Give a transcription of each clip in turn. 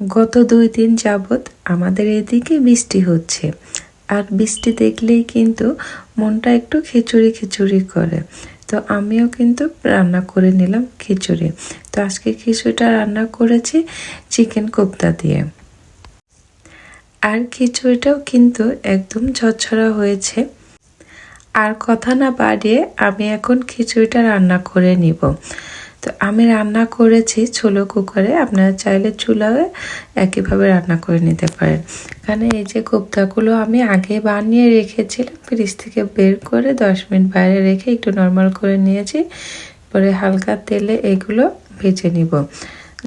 গত দুই দিন যাবৎ আমাদের এদিকে বৃষ্টি হচ্ছে। আর বৃষ্টি দেখলেই কিন্তু মনটা একটু খিচুড়ি খিচুড়ি করে। তো আমিও কিন্তু রান্না করে নিলাম খিচুড়ি। তো আজকে খিচুড়িটা রান্না করেছি চিকেন কোপ্তা দিয়ে। আর খিচুড়িটাও কিন্তু একদম ঝরঝরা হয়েছে। আর কথা না বাড়িয়ে আমি এখন খিচুড়িটা রান্না করে নিব। তো আমি রান্না করেছি ছোলো কুকারে। আপনারা চাইলে চুলায় একইভাবে রান্না করে নিতে পারেন। এখানে এই যে কোপ্তাগুলো আমি আগে বানিয়ে রেখেছিলাম, ফ্রিজ থেকে বের করে দশ মিনিট বাইরে রেখে একটু নর্মাল করে নিয়েছি। পরে হালকা তেলে এগুলো ভেজে নিব।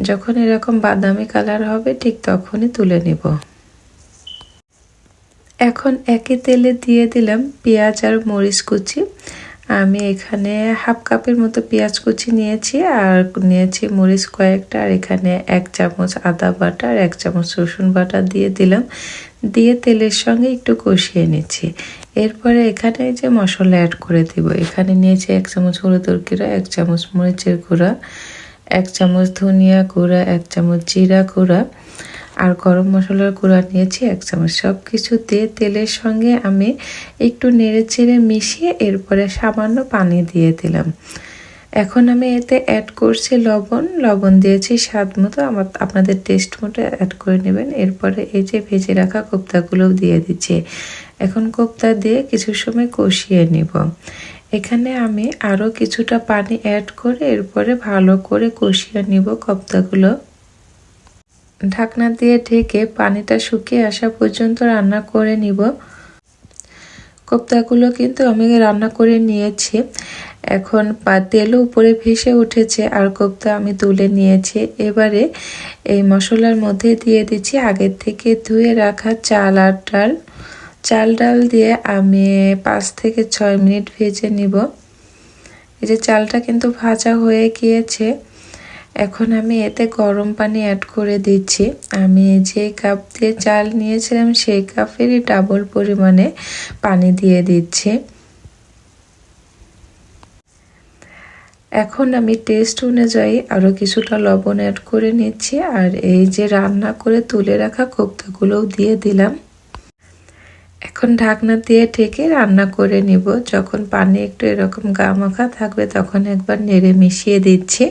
যখন এরকম বাদামি কালার হবে, ঠিক তখনই তুলে নিব। এখন একই তেলে দিয়ে দিলাম পেঁয়াজ আর মরিচ কুচি। আমি এখানে হাফ কাপের মতো পেঁয়াজ কুচি নিয়েছি আর নিয়েছি মরিচ কয়েকটা, আর এখানে এক চামচ আদা বাটা আর এক চামচ রসুন বাটা দিয়ে দিলাম। দিয়ে তেলের সঙ্গে একটু কষিয়ে নিচ্ছি। এরপরে এখানে যে মশলা অ্যাড করে দিব। এখানে নিয়েছি এক চামচ হলুদের গুঁড়া, এক চামচ মরিচের গুঁড়া, এক চামচ ধনিয়া গুঁড়া, এক চামচ জিরা গুঁড়া আর গরম মশলার গুঁড়া নিয়েছি এক চামচ। সব কিছু দিয়ে তেলের সঙ্গে আমি একটু নেড়ে চেড়ে মিশিয়ে এরপরে সামান্য পানি দিয়ে দিলাম। এখন আমি এতে অ্যাড করছি লবণ। লবণ দিয়েছি স্বাদ মতো। আমার, আপনাদের টেস্ট মতো অ্যাড করে নেবেন। এরপরে এই যে ভেজে রাখা কোপ্তাগুলোও দিয়ে দিচ্ছি। এখন কোপ্তা দিয়ে কিছু সময় কষিয়ে নিব। এখানে আমি আরও কিছুটা পানি অ্যাড করে এরপরে ভালো করে কষিয়ে নিব কোপ্তাগুলো। ঢাকনা দিয়ে ঢেকে পানিটা শুকিয়ে আসা পর্যন্ত রান্না করে নিব। কোপ্তাগুলো কিন্তু আমি রান্না করে নিয়েছি। এখন তেলও উপরে ভেসে উঠেছে আর কোপ্তা আমি তুলে নিয়েছি। এবারে এই মশলার মধ্যে দিয়ে দিচ্ছি আগের থেকে ধুয়ে রাখা চাল আর ডাল চাল ডাল দিয়ে আমি পাঁচ থেকে ছয় মিনিট ভেজে নিব। এই যে চালটা কিন্তু ভাজা হয়ে গিয়েছে। এখন আমি এতে গরম পানি অ্যাড করে দিচ্ছি। আমি যে কাপ দিয়ে চাল নিয়েছিলাম, সেই কাপেরই ডাবল পরিমাণে পানি দিয়ে দিচ্ছি। এখন আমি টেস্ট অনুযায়ী আরও কিছুটা লবণ অ্যাড করে নিচ্ছি আর এই যে রান্না করে তুলে রাখা কোপ্তাগুলোও দিয়ে দিলাম। এখন ঢাকনা দিয়ে ঢেকে রান্না করে নিব। যখন পানি একটু এরকম গা মাখা থাকবে, তখন একবার নেড়ে মিশিয়ে দিচ্ছি।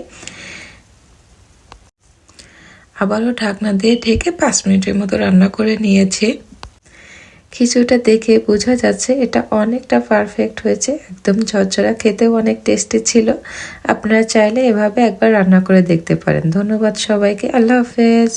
আবারও ঢাকনা দিয়ে ঢেকে পাঁচ মিনিটের মতো রান্না করে নিয়েছি। খিচুড়িটা দেখে বোঝা যাচ্ছে এটা অনেকটা পারফেক্ট হয়েছে। একদম ঝরঝরা, খেতেও অনেক টেস্টি ছিল। আপনারা চাইলে এভাবে একবার রান্না করে দেখতে পারেন। ধন্যবাদ সবাইকে। আল্লাহ হাফেজ।